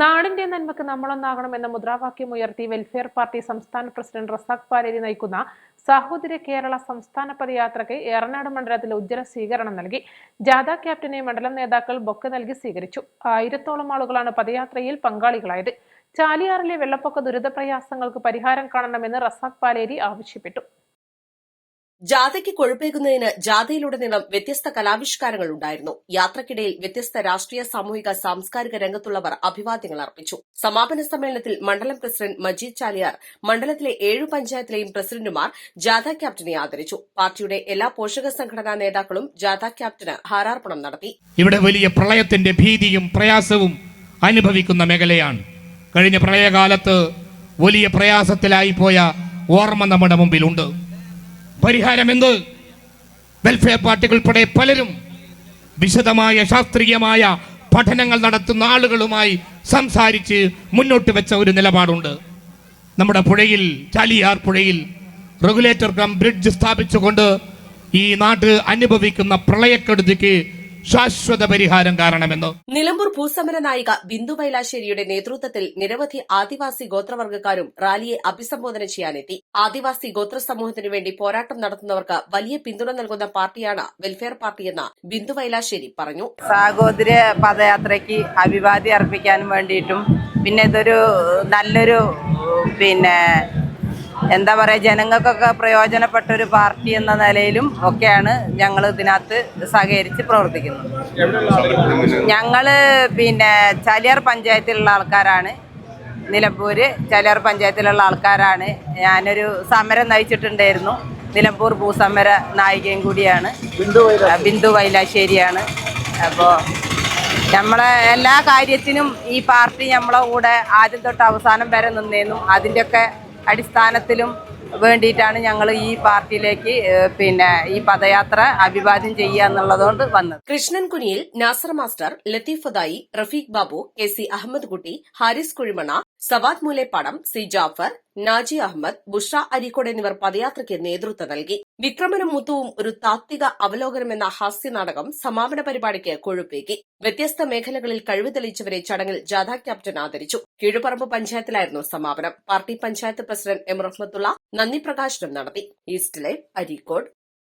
നാടിന്റെ നന്മക്ക് നമ്മളൊന്നാകണം എന്ന മുദ്രാവാക്യം ഉയർത്തി വെൽഫെയർ പാർട്ടി സംസ്ഥാന പ്രസിഡന്റ് റസാഖ് പാലേരി നയിക്കുന്ന സഹോദര കേരള സംസ്ഥാന പദയാത്രയ്ക്ക് ഏറനാട് മണ്ഡലത്തിൽ ഉജ്ജ്വല സ്വീകരണം നൽകി. ജാഥ ക്യാപ്റ്റനെ മണ്ഡലം നേതാക്കൾ ബൊക്കെ നൽകി സ്വീകരിച്ചു. ആയിരത്തോളം ആളുകളാണ് പദയാത്രയിൽ പങ്കാളികളായത്. ചാലിയാറിലെ വെള്ളപ്പൊക്ക ദുരിതപ്രയാസങ്ങൾക്ക് പരിഹാരം കാണണമെന്ന് റസാഖ് പാലേരി ആവശ്യപ്പെട്ടു. ജാഥയ്ക്ക് കൊഴുപ്പേകുന്നതിന് ജാഥയിലുടനീളം വ്യത്യസ്ത കലാവിഷ്കാരങ്ങൾ ഉണ്ടായിരുന്നു. യാത്രക്കിടയിൽ വ്യത്യസ്ത രാഷ്ട്രീയ സാമൂഹിക സാംസ്കാരിക രംഗത്തുള്ളവർ അഭിവാദ്യങ്ങൾ അർപ്പിച്ചു. സമാപന സമ്മേളനത്തിൽ മണ്ഡലം പ്രസിഡന്റ് മജീദ് ചാലിയാർ മണ്ഡലത്തിലെ ഏഴു പഞ്ചായത്തിലെയും പ്രസിഡന്റുമാർ ജാഥ ക്യാപ്റ്റനെ ആദരിച്ചു. പാർട്ടിയുടെ എല്ലാ പോഷക സംഘടനാ നേതാക്കളും ജാഥ ക്യാപ്റ്റന് ഹാരാർപ്പണം നടത്തി. ഇവിടെ വലിയ പ്രളയത്തിന്റെ ഭീതിയും പ്രയാസവും അനുഭവിക്കുന്ന മേഖലയാണ്. കഴിഞ്ഞ പ്രളയകാലത്ത് വലിയ പ്രയാസത്തിലായി പോയ ഓർമ്മ നമ്മുടെ മുമ്പിലുണ്ട്. പരിഹാരം എന്ത്? വെൽഫെയർ പാർട്ടികൾ ഉൾപ്പെടെ പലരും വിശദമായ ശാസ്ത്രീയമായ പഠനങ്ങൾ നടത്തുന്ന ആളുകളുമായി സംസാരിച്ച് മുന്നോട്ട് വെച്ച ഒരു നിലപാടുണ്ട്. നമ്മുടെ പുഴയിൽ ചാലിയാർ പുഴയിൽ റെഗുലേറ്റർ കം ബ്രിഡ്ജ് സ്ഥാപിച്ചുകൊണ്ട് ഈ നാട് അനുഭവിക്കുന്ന പ്രളയക്കെടുതിക്ക് ശാശ്വത പരിഹാരം കാരണമെന്ന്? നിലമ്പൂർ ഭൂസമര നായിക ബിന്ദു വൈലാശ്ശേരിയുടെ നേതൃത്വത്തിൽ നിരവധി ആദിവാസി ഗോത്രവർഗക്കാരും റാലിയെ അഭിസംബോധന ചെയ്യാനെത്തി. ആദിവാസി ഗോത്ര സമൂഹത്തിനു വേണ്ടി പോരാട്ടം നടത്തുന്നവർക്ക് വലിയ പിന്തുണ നൽകുന്ന പാർട്ടിയാണ് വെൽഫെയർ പാർട്ടിയെന്ന് ബിന്ദു വൈലാശ്ശേരി പറഞ്ഞു. സാഹോദര്യ പദയാത്രയ്ക്ക് അഭിവാദ്യം അർപ്പിക്കാനും വേണ്ടിയിട്ടും പിന്നെ ഇതൊരു നല്ലൊരു പിന്നെ എന്താ പറയുക ജനങ്ങൾക്കൊക്കെ പ്രയോജനപ്പെട്ട ഒരു പാർട്ടി എന്ന നിലയിലും ഒക്കെയാണ് ഞങ്ങൾ ഇതിനകത്ത് സഹകരിച്ച് പ്രവർത്തിക്കുന്നത്. ഞങ്ങൾ പിന്നെ ചാലിയാർ പഞ്ചായത്തിലുള്ള ആൾക്കാരാണ്. നിലമ്പൂര് ചാലിയാർ പഞ്ചായത്തിലുള്ള ആൾക്കാരാണ്. ഞാനൊരു സമരം നയിച്ചിട്ടുണ്ടായിരുന്നു. നിലമ്പൂർ ഭൂസമര നായികയും കൂടിയാണ്. ബിന്ദു വൈലാശ്ശേരിയാണ്. അപ്പോൾ നമ്മളെ എല്ലാ കാര്യത്തിനും ഈ പാർട്ടി നമ്മളെ കൂടെ ആദ്യം തൊട്ട് അവസാനം വരെ നിന്നേന്നും അതിന്റെയൊക്കെ അടിസ്ഥാനത്തിലും വേണ്ടിയിട്ടാണ് ഞങ്ങൾ ഈ പാർട്ടിയിലേക്ക് പിന്നെ ഈ പദയാത്ര അഭിവാദ്യം ചെയ്യുക എന്നുള്ളതുകൊണ്ട് വന്നത്. കൃഷ്ണൻകുനിയിൽ Nasar master Latheef Fadayi Rafeeq Babu K C Ahammed Kutty Haris Kuzhimanna Savad Moolepadam C Jafar Naji Ahammed Busha Areekode എന്നിവർ പദയാത്രയ്ക്ക് നേതൃത്വം നൽകി. വിക്രമനും മുത്തുവും ഒരു താത്വിക അവലോകനം എന്ന ഹാസ്യ നാടകം സമാപന പരിപാടിക്ക് കൊഴുപ്പേക്കി വ്യത്യസ്ത മേഖലകളിൽ കഴിവ് തെളിയിച്ചവരെ ചടങ്ങിൽ ജാഥ ക്യാപ്റ്റൻ ആദരിച്ചു. കീഴുപറമ്പ് പഞ്ചായത്തിലായിരുന്നു സമാപനം. Party panchayat president M Rahmathulla നന്ദി പ്രകാശനം നടത്തി. East live Areekode.